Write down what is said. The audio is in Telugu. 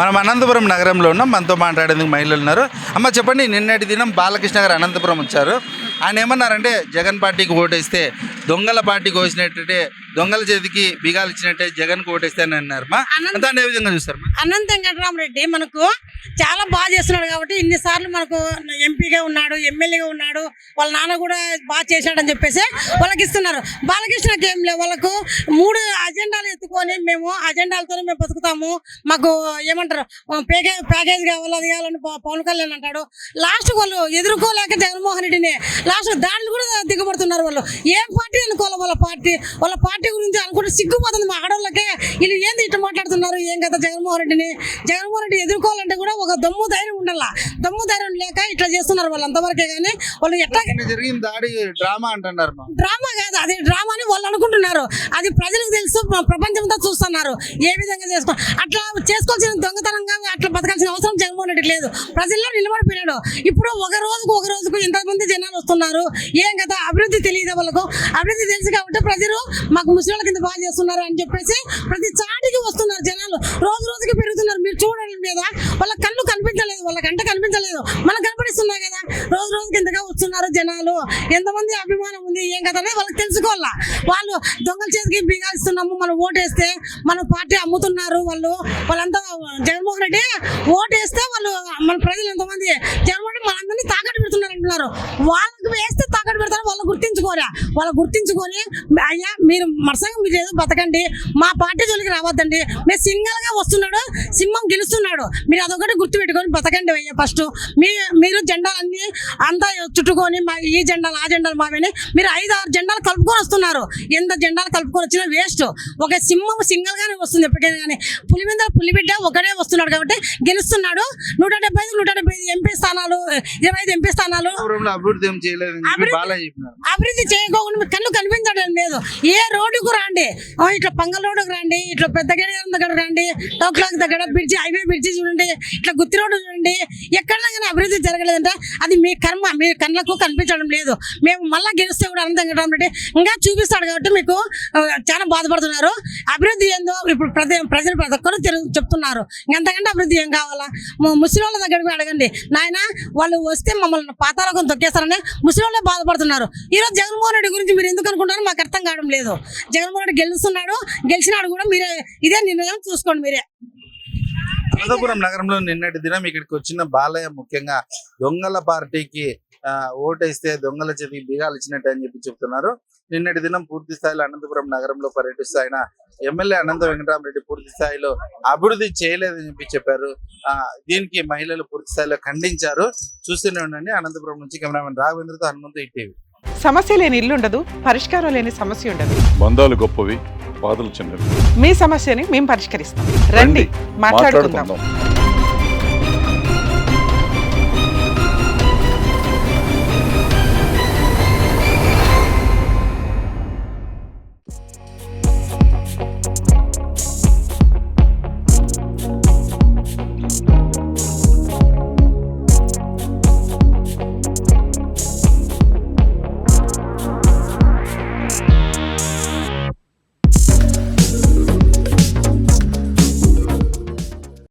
మనం అనంతపురం నగరంలో ఉన్నాం. మనతో మాట్లాడేందుకు మహిళలు ఉన్నారు. అమ్మ చెప్పండి నిన్నటి దినం బాలకృష్ణ గారు అనంతపురం వచ్చారు. ఆయన ఏమన్నారంటే జగన్ పార్టీకి ఓటేస్తే దొంగల పార్టీకి వచ్చినట్టు దొంగల చేతికి బిగాలు ఇచ్చినట్టే జగన్కి ఓటేస్తే అని అన్నారు మా. ఏ విధంగా చూస్తారు? అనంత వెంకటరామరెడ్డి మనకు చాలా బాగా చేస్తున్నాడు కాబట్టి ఇన్నిసార్లు మనకు ఎంపీగా ఉన్నాడు ఎమ్మెల్యేగా ఉన్నాడు వాళ్ళ నాన్న కూడా బాగా చేశాడని చెప్పేసి వాళ్ళకి ఇస్తున్నారు. బాలకృష్ణకి ఏం లేవు. వాళ్ళకు మూడు అజెండాలు ఎత్తుకొని మేము అజెండాలతోనే మేము బతుకుతాము. మాకు ఏమంటారు? ప్యాకేజ్ ప్యాకేజ్ కావాలి అది కావాలని పవన్ కళ్యాణ్ అంటాడు. లాస్ట్ వాళ్ళు ఎదుర్కోలేక జగన్మోహన్ రెడ్డిని లాస్ట్ దాంట్లో కూడా దిగబడుతున్నారు వాళ్ళు. ఏం పార్టీ అనుకోవాలి వాళ్ళ పార్టీ? వాళ్ళ పార్టీ గురించి అనుకుంటే సిగ్గుపోతుంది మా ఆడవాళ్ళకే వీళ్ళు ఏంది ఇట్లా మాట్లాడుతున్నారు? ఏం కదా జగన్మోహన్ రెడ్డిని. జగన్మోహన్ రెడ్డి ఎదుర్కోవాలంటే కూడా ఒక దమ్ము ధైర్యం ఉండాల. దమ్ము ధైర్యం లేక ఇట్లా చేస్తున్నారు వాళ్ళు అంతవరకే కానీ వాళ్ళు ఎట్లా నిన్న జరిగిన దాడి డ్రామా అంటున్నారు డ్రామా కాదు అది డ్రామా అని వాళ్ళు అనుకుంటున్నారు. అది ప్రజలకు తెలుసు ప్ర- ప్రపంచంతో చూస్తున్నారు. ఏ విధంగా చేసుకో అట్లా చేసుకోవాల్సిన దొంగతనంగా అట్లా బతకాల్సిన అవసరం జగన్మోహన్ రెడ్డికి లేదు. ప్రజల్లో నిలబడిపోయినాడు. ఇప్పుడు ఒక రోజుకు ఒక రోజుకు ఇంతమంది జనాలు వస్తున్నారు. ఏం కదా అభివృద్ధి తెలియదు వాళ్ళకు? అభివృద్ధి తెలుసు కాబట్టి ప్రజలు మాకు ముసలి కింద బాగా చేస్తున్నారు అని చెప్పేసి ప్రతి చాటికి వస్తున్నారు జనాలు. రోజు రోజుకి పెరుగుతున్నారు. మీరు చూడండి మీద వాళ్ళ కళ్ళు కనిపించలేదు. వాళ్ళ కంట కనిపించలేదు. మనకు కనపడిస్తున్నాయి కదా. రోజు రోజుకి ఇంతగా వస్తున్నారు జనాలు. ఎంతమంది అభిమానం ఉంది ఏం కదా వాళ్ళకి తెలుసుకోవాలా. వాళ్ళు దొంగల చేతికి బిగాలిస్తున్నాము మనం ఓటేస్తే మన పార్టీ అమ్ముతున్నారు వాళ్ళు. వాళ్ళంతా జగన్మోహన్ రెడ్డి ఓటేస్తే వాళ్ళు మన ప్రజలు ఎంతమంది జగన్మోహన్ రెడ్డి మనందరినీ తాకట్టు పెడుతున్నారు అంటున్నారు వాళ్ళ నువ్వు వేస్తే తాకట్టు పెడతాను వాళ్ళు గుర్తించుకోరా. వాళ్ళు గుర్తించుకొని అయ్యా మీరు మరసంగా మీరు ఏదో బతకండి. మా పార్టీ జోలికి రావద్దండి. మీరు సింగల్గా వస్తున్నాడు సింహం గెలుస్తున్నాడు. మీరు అదొకటి గుర్తు పెట్టుకొని బతకండి అయ్యా ఫస్ట్. మీ మీరు జెండాలన్నీ అంతా చుట్టుకొని మా ఈ జెండాలు ఆ జెండాలు మావేని మీరు ఐదు ఆరు జెండాలు కలుపుకొని వస్తున్నారు. ఎంత జెండాలు కలుపుకొని వచ్చినా వేస్ట్. ఒక సింహం సింగల్ గానే వస్తుంది ఎప్పటికైనా కానీ. పులి మీద పులి బిడ్డ ఒకడే వస్తున్నాడు కాబట్టి గెలుస్తున్నాడు. నూట డెబ్బై ఐదు నూట డెబ్బై ఐదు ఎంపీ స్థానాలు ఇరవై ఐదు ఎంపీ స్థానాలు. అభివృద్ధి అభివృద్ధి- చేయకోకుండా కళ్ళు కనిపించడం లేదు. ఏ రోడ్డుకు రండి. ఇట్లా పంగల్ రోడ్డుకు రండి. ఇట్లా పెద్దగడి దగ్గర రండి. టోక్లాక్ దగ్గర బ్రిడ్జి హైవే బ్రిడ్జి చూడండి. ఇట్లా గుత్తి రోడ్డు చూడండి. ఎక్కడ కానీ అభివృద్ధి జరగలేదంటే అది మీ కర్మ. మీ కళ్ళకు కనిపించడం లేదు. మేము మళ్ళా గెలిస్తే కూడా అనంతం రెడ్డి ఇంకా చూపిస్తాడు కాబట్టి మీకు చాలా బాధపడుతున్నారు. అభివృద్ధి ఏందో ఇప్పుడు ప్రతి ప్రజలు ప్రతి ఒక్కరు చెప్తున్నారు. ఇంకంతకంటే అభివృద్ధి ఏం కావాలా? ముసలి వాళ్ళ దగ్గర పోయి అడగండి. నాయన వాళ్ళు వస్తే మమ్మల్ని పాతాలకు తొక్కేస్తారని ముస్లింలే బాధపడుతున్నారు. ఈరోజు జగన్మోహన్ రెడ్డి గురించి మీరు ఎందుకు అనుకుంటారో మాకు అర్థం కావడం లేదు. జగన్మోహన్ రెడ్డి గెలుస్తున్నాడు గెలిచినాడు కూడా మీరే ఇదే నిర్ణయం చూసుకోండి మీరే. అనంతపురం నగరంలో నిన్నటి దినం ఇక్కడికి వచ్చిన బాలయ్య ముఖ్యంగా దొంగల పార్టీకి ఓటేస్తే దొంగల చెవి బీగాలు ఇచ్చినట్టు అని చెప్పి చెప్తున్నారు. నిన్నటి దినం పూర్తి స్థాయిలో అనంతపురం నగరంలో పర్యటిస్తూ ఆయన ఎమ్మెల్యే అనంత వెంకటరామరెడ్డి పూర్తి స్థాయిలో అభివృద్ధి చేయలేదని చెప్పి చెప్పారు. ఆ దీనికి మహిళలు పూర్తి స్థాయిలో ఖండించారు. చూస్తూనే ఉండండి. అనంతపురం నుంచి కెమెరామెన్ రాఘవేంద్రతో హనుమంతు ఇటీవీ. సమస్య లేని ఇల్లు ఉండదు పరిష్కారం లేని సమస్య ఉండదు. బంధాలు గొప్పవి బాధలు చిన్నవి. మీ సమస్యని మేము పరిష్కరిస్తాం. రండి మాట్లాడుకుందాం.